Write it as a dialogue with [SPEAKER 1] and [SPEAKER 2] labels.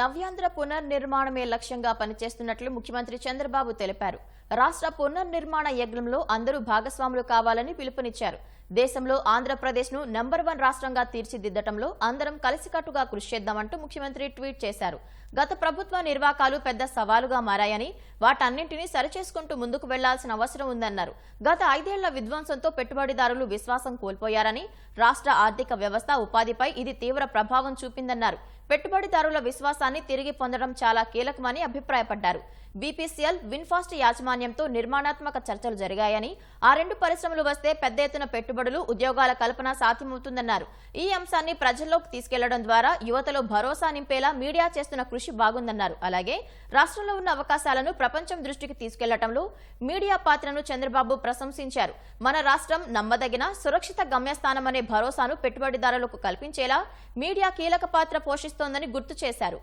[SPEAKER 1] నవ్యాంధ్ర పునర్నిర్మాణమే లక్ష్యంగా పనిచేస్తున్నట్లు ముఖ్యమంత్రి చంద్రబాబు తెలిపారు. రాష్ట్ర పునర్నిర్మాణ యజ్ఞంలో అందరూ భాగస్వాములు కావాలని పిలుపునిచ్చారు. దేశంలో ఆంధ్రప్రదేశ్ను నంబర్ వన్ రాష్ట్రంగా తీర్చిదిద్దటంలో అందరం కలిసికట్టుగా కృషి చేద్దామంటూ ముఖ్యమంత్రి ట్వీట్ చేశారు. గత ప్రభుత్వ నిర్వాకాలు పెద్ద సవాలుగా మారాయని వాటన్నింటినీ సరిచేసుకుంటూ ముందుకు వెళ్ళాల్సిన అవసరం ఉందన్నారు. గత ఐదేళ్ళ విధ్వంసంతో పెట్టుబడిదారులు విశ్వాసం కోల్పోయారని రాష్ట్ర ఆర్థిక వ్యవస్థ ఉపాధిపై ఇది తీవ్ర ప్రభావం చూపిందన్నారు. పెట్టుబడిదారుల విశ్వాసాన్ని తిరిగి పొందడం చాలా కీలకమని అభిప్రాయపడ్డారు. బీపీసీఎల్ విన్ఫాస్ట్ యాజమాన్యంతో నిర్మాణాత్మక చర్చలు జరిగాయని ఆ రెండు పరిశ్రమలు వస్తే పెద్ద ఎత్తున పెట్టుబడి పెట్టుబడులు ఉద్యోగాల కల్పన సాధ్యమవుతుందన్నారు. ఈ అంశాన్ని ప్రజల్లోకి తీసుకెళ్ళడం ద్వారా యువతలో భరోసా నింపేలా మీడియా చేస్తున్న కృషి బాగుందన్నారు. అలాగే రాష్ట్రంలో ఉన్న అవకాశాలను ప్రపంచం దృష్టికి తీసుకెళ్ళడంలో మీడియా పాత్రను చంద్రబాబు ప్రశంసించారు. మన రాష్ట్రం నమ్మదగిన సురక్షిత గమ్యస్థానమనే భరోసాను పెట్టుబడిదారులకు కల్పించేలా మీడియా కీలక పాత్ర పోషిస్తోందని గుర్తు చేశారు.